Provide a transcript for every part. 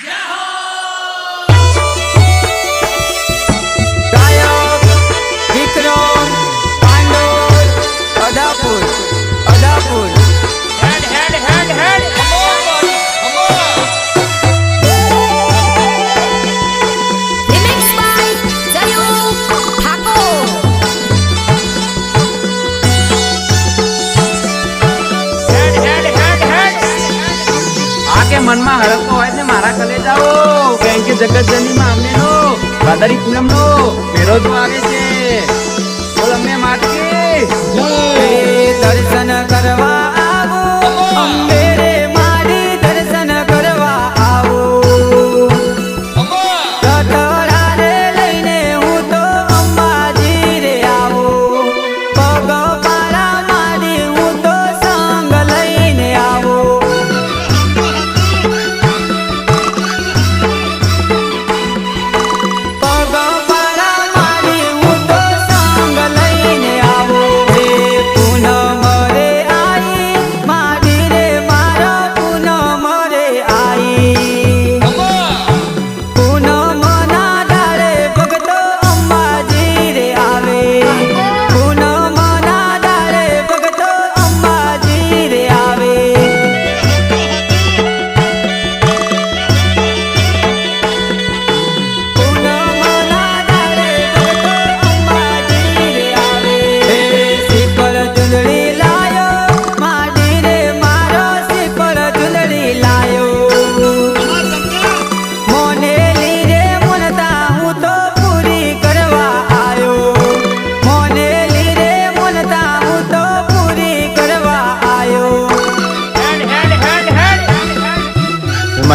Yeah! મારા કલેજાઓ thank you જગત જની મામને નો વાદળી પૂનમ નો મેરો આવે છે.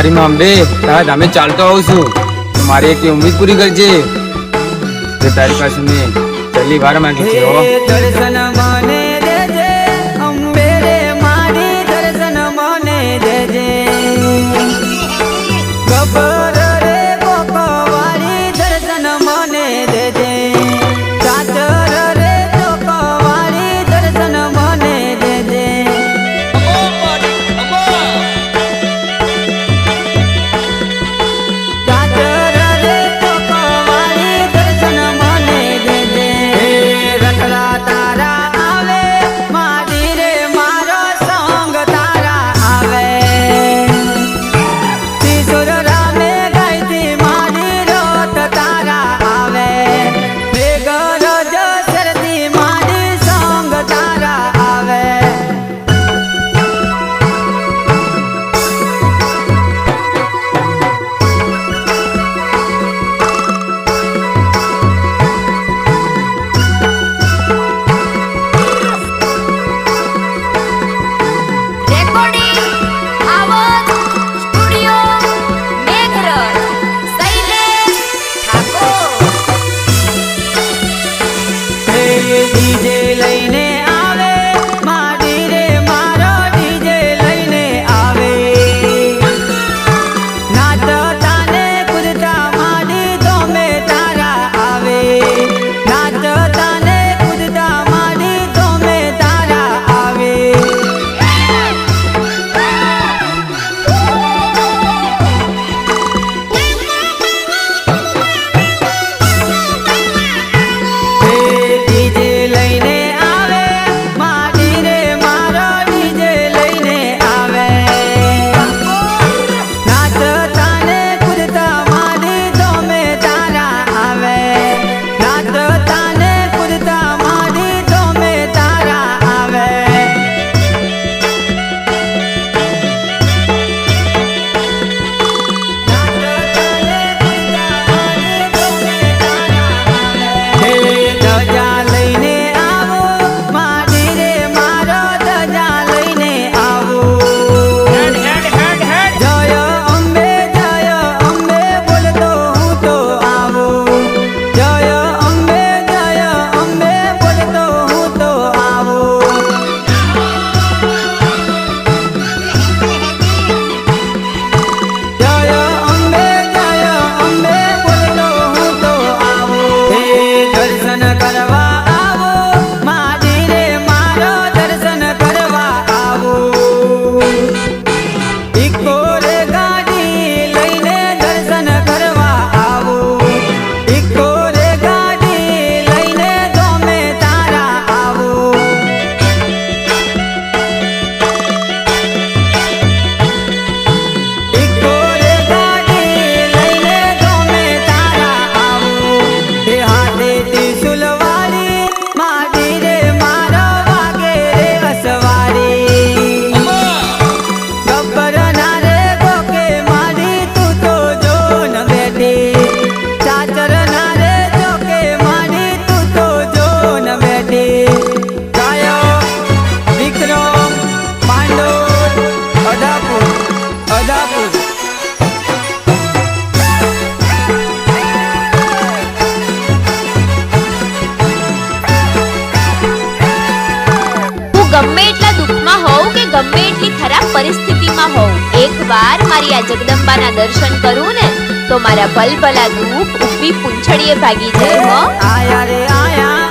મારી માંબે તારા ગામે ચાલતો આવું છું. મારી એક ઉમેદ પૂરી કરજે. તારી પાસે મેં પહેલી વાર માંગી છે માતા જગદંબાના દર્શન કરું ને તો મારા ભલભલા દુઃખ ઊભી પૂંછડીએ ભાગી જાય, હો. આયા રે, આયા.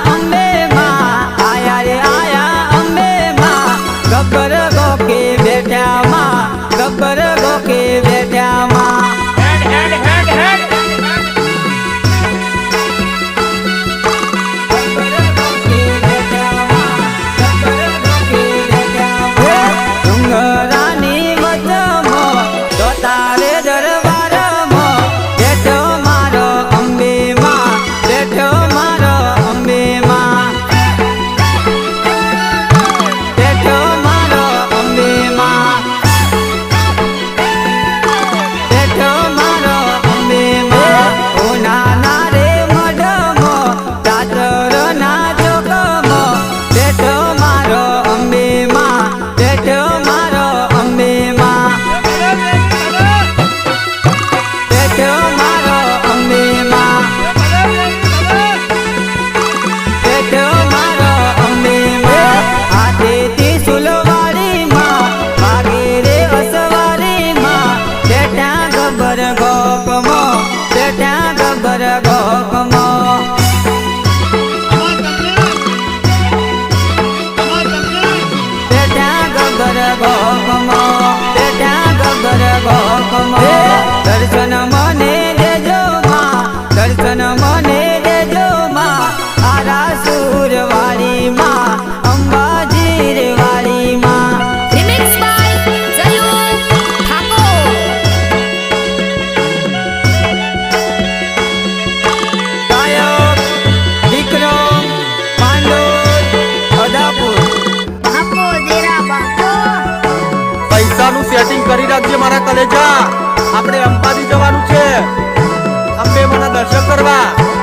કરી રાખજે મારા કલેજા. આપણે અંબાજી જવાનું છે. અંબે મને દર્શન કરવા.